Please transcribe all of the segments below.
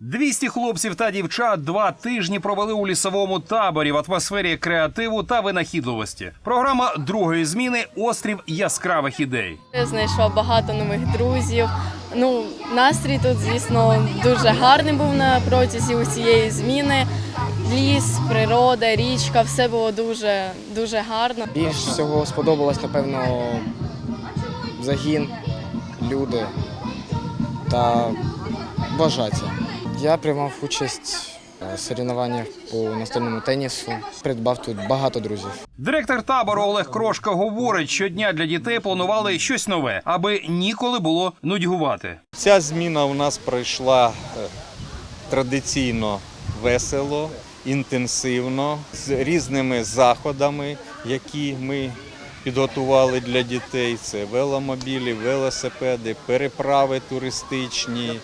200 хлопців та дівчат два тижні провели у лісовому таборі в атмосфері креативу та винахідливості. Програма другої зміни Острів яскравих ідей. Я знайшла багато нових друзів. Ну, настрій тут, звісно, дуже гарний був на протязі усієї зміни. Ліс, природа, річка, все було дуже дуже гарно. Більш всього сподобалось, напевно, загін, люди та вважаття. Я приймав участь у соревнованнях по настольному тенісу. Придбав тут багато друзів. Директор табору Олег Крошка говорить, щодня для дітей планували щось нове, аби ніколи було нудьгувати. Ця зміна у нас пройшла е, традиційно весело, інтенсивно, з різними заходами, які ми підготували для дітей. Це веломобілі, велосипеди, переправи туристичні.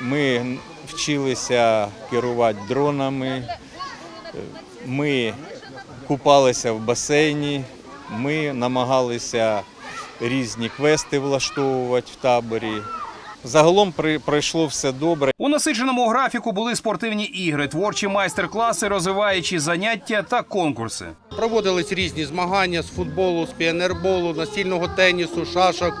Ми вчилися керувати дронами. Ми купалися в басейні, ми намагалися різні квести влаштовувати в таборі. Загалом пройшло все добре. У насиченому графіку були спортивні ігри, творчі майстер-класи, розвиваючі заняття та конкурси. Проводились різні змагання з футболу, з піонерболу, настільного тенісу, шашок.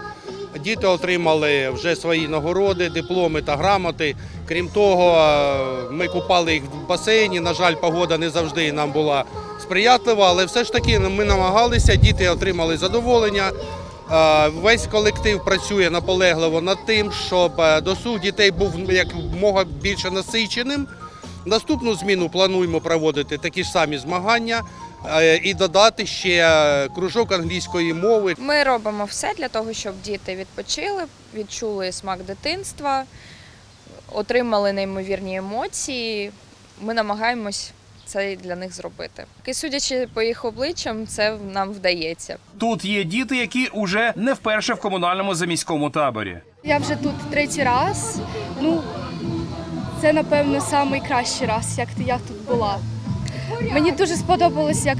Діти отримали вже свої нагороди, дипломи та грамоти. Крім того, е, ми купали їх в басейні. На жаль, погода не завжди нам була сприятлива, але все ж таки ми намагалися, діти отримали задоволення. Е, Весь колектив працює наполегливо над тим, щоб е, досуг дітей був як мога більше насиченим. Наступну зміну плануємо проводити такі ж самі змагання і додати ще е, кружок англійської мови. Ми робимо все для того, щоб діти відпочили, відчули смак дитинства, отримали неймовірні емоції. Ми намагаємось це для них зробити. І судячи по їх обличчям, це нам вдається. Тут є діти, які уже не вперше в комунальному заміському таборі. Я вже тут третій раз. Ну, це, напевно, найкращий раз, як я тут була. Мені дуже сподобалось, як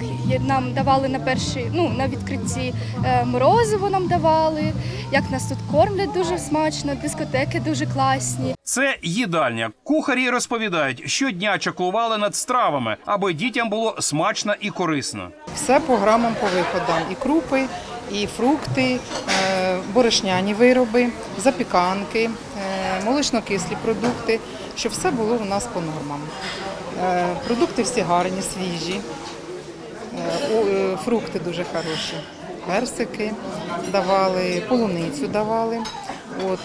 нам давали на перший, ну, на відкритті е, морозиво нам давали, як нас тут кормлять дуже смачно, дискотеки дуже класні. Це їдальня. Кухарі розповідають, щодня чаклували над стравами, аби дітям було смачно і корисно. Все по грамам по виходам. І крупи, і фрукти, е, борошняні вироби, запіканки, е, молочно-кислі продукти, щоб все було у нас по нормам. Е, Продукти всі гарні, свіжі, Е, е, фрукти дуже хороші. Персики давали, полуницю давали, от,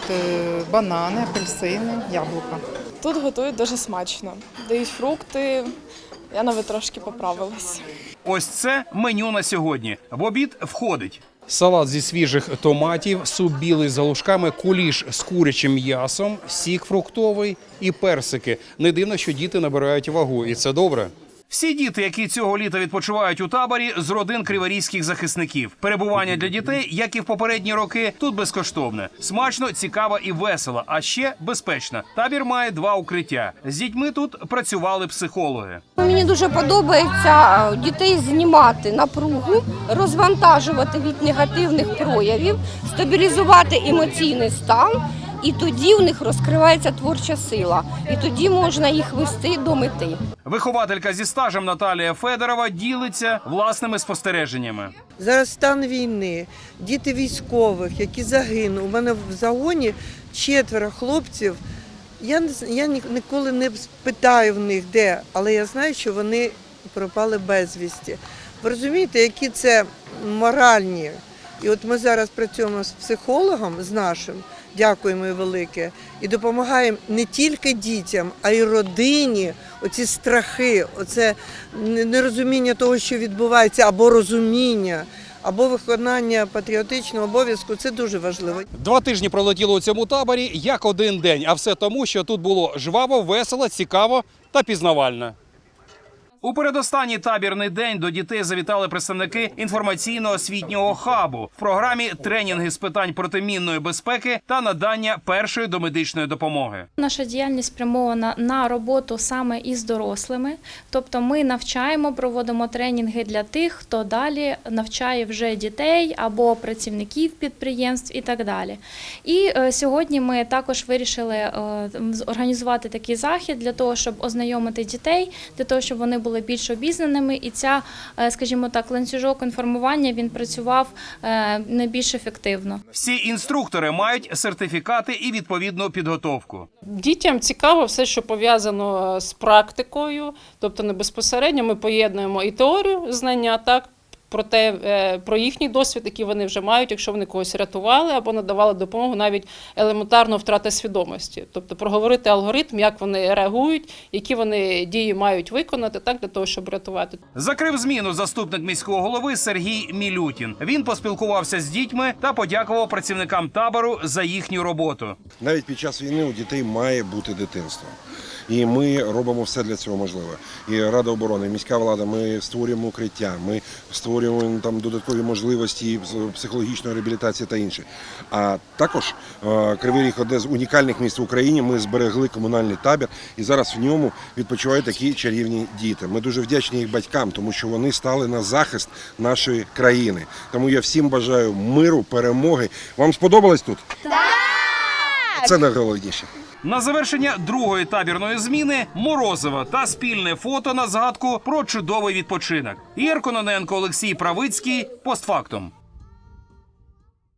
банани, апельсини, яблука. Тут готують дуже смачно. Дають фрукти. Я навіть трошки поправилась. Ось це меню на сьогодні. В обід входить. Салат зі свіжих томатів, суп білий з галушками, куліш з курячим м'ясом, сік фруктовий і персики. Не дивно, що діти набирають вагу, і це добре. Всі діти, які цього літа відпочивають у таборі, з родин криворізьких захисників. Перебування для дітей, як і в попередні роки, тут безкоштовне. Смачно, цікаво і весело, а ще безпечно. Табір має два укриття. З дітьми тут працювали психологи. Мені дуже подобається дітей знімати напругу, розвантажувати від негативних проявів, стабілізувати емоційний стан, і тоді у них розкривається творча сила, і тоді можна їх вести до мети. Вихователька зі стажем Наталія Федорова ділиться власними спостереженнями. Зараз стан війни, діти військових, які загинули. У мене в загоні четверо хлопців. Я, я ніколи не спитаю в них, де, але я знаю, що вони пропали безвісті. Ви розумієте, які це моральні. І от ми зараз працюємо з психологом, з нашим, дякуємо велике, і допомагаємо не тільки дітям, а й родині. Оці страхи, оце нерозуміння того, що відбувається, або розуміння, або виконання патріотичного обов'язку це дуже важливо. Два тижні пролетіло у цьому таборі як один день, а все тому, що тут було жваво, весело, цікаво та пізнавально. У передостанній табірний день до дітей завітали представники інформаційно-освітнього хабу в програмі тренінги з питань протимінної безпеки та надання першої домедичної допомоги. Наша діяльність спрямована на роботу саме із дорослими, тобто ми навчаємо, проводимо тренінги для тих, хто далі навчає вже дітей або працівників підприємств і так далі. І е, сьогодні ми також вирішили е, організувати такий захід для того, щоб ознайомити дітей, для того, щоб вони були більш обізнаними, і ця, е, скажімо так, ланцюжок інформування він працював е, найбільш ефективно. Всі інструктори мають сертифікати і відповідну підготовку. Дітям цікаво все, що пов'язано е, з практикою, тобто не безпосередньо ми поєднуємо і теорію знання, так. Про те, е, про їхній досвід, який вони вже мають, якщо вони когось рятували або надавали допомогу, навіть елементарно втрати свідомості, тобто проговорити алгоритм, як вони реагують, які вони дії мають виконати, так для того, щоб рятувати. Закрив зміну заступник міського голови Сергій Мілютін. Він поспілкувався з дітьми та подякував працівникам табору за їхню роботу. Навіть під час війни у дітей має бути дитинство. І ми робимо все для цього можливе. І Рада оборони, і міська влада, ми створюємо укриття, ми створюємо там додаткові можливості психологічної реабілітації та інше. А також е, Кривий Ріг одне з унікальних місць в Україні. Ми зберегли комунальний табір, і зараз в ньому відпочивають такі чарівні діти. Ми дуже вдячні їх батькам, тому що вони стали на захист нашої країни. Тому я всім бажаю миру, перемоги. Вам сподобалось тут? Так! Це найголовніше. На завершення другої табірної зміни морозива та спільне фото на згадку про чудовий відпочинок. Ігор Кононенко, Олексій Правицький. Постфактум.